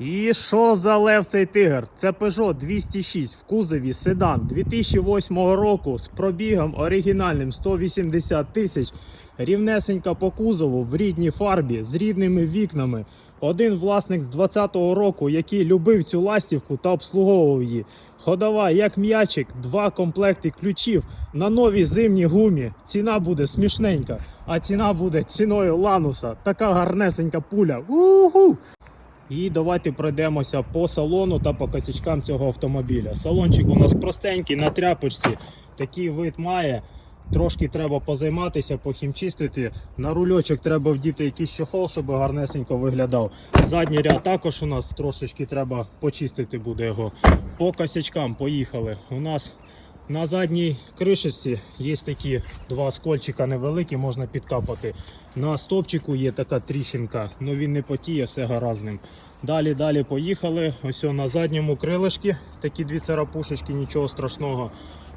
І що за лев цей тигр? Це Peugeot 206 в кузові седан 2008 року з пробігом оригінальним 180 тисяч. Рівнесенька по кузову в рідній фарбі з рідними вікнами. Один власник з 20-го року, який любив цю ластівку та обслуговував її. Ходова, як м'ячик, два комплекти ключів на новій зимній гумі. Ціна буде смішненька, а ціна буде ціною лануса. Така гарнесенька пуля. Уху! І давайте пройдемося по салону та по косячкам цього автомобіля. Салончик у нас простенький на тряпочці. Такий вид має. Трошки треба позайматися, похімчистити. На рульочок треба вдіти якийсь чохол, щоб гарнесенько виглядав. Задній ряд також у нас трошечки треба почистити буде його. По косячкам поїхали. У нас на задній кришечці є такі два скольчика невеликі, можна підкапати. На стопчику є така тріщинка, але він не потіє, все гаразд з ним. Далі, далі поїхали. Ось на задньому крилишки такі дві царапушечки, нічого страшного.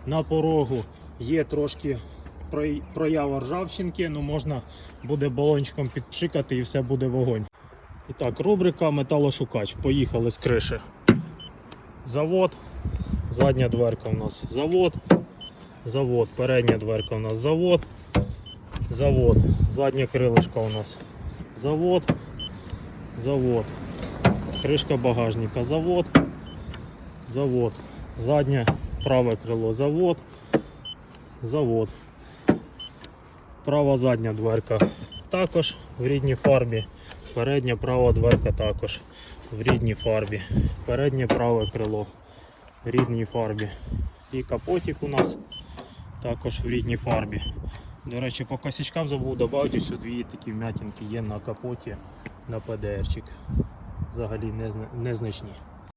На порогу є трошки проява ржавчинки, ну можна буде балончиком підпшикати і все буде вогонь. І так, рубрика металошукач. Поїхали з криші. Завод, задня дверка у нас завод, завод, передня дверка у нас завод, завод, задня крилишка у нас завод, завод, кришка багажника завод, завод, заднє праве крило завод, завод, права задня дверка також в рідній фарбі, передня права дверка також в рідній фарбі, переднє праве крило рідній фарбі. І капотик у нас також в рідній фарбі. До речі, по косячкам забув додати що дві такі вмятинки є на капоті на ПДРчик. Взагалі незна- незначні.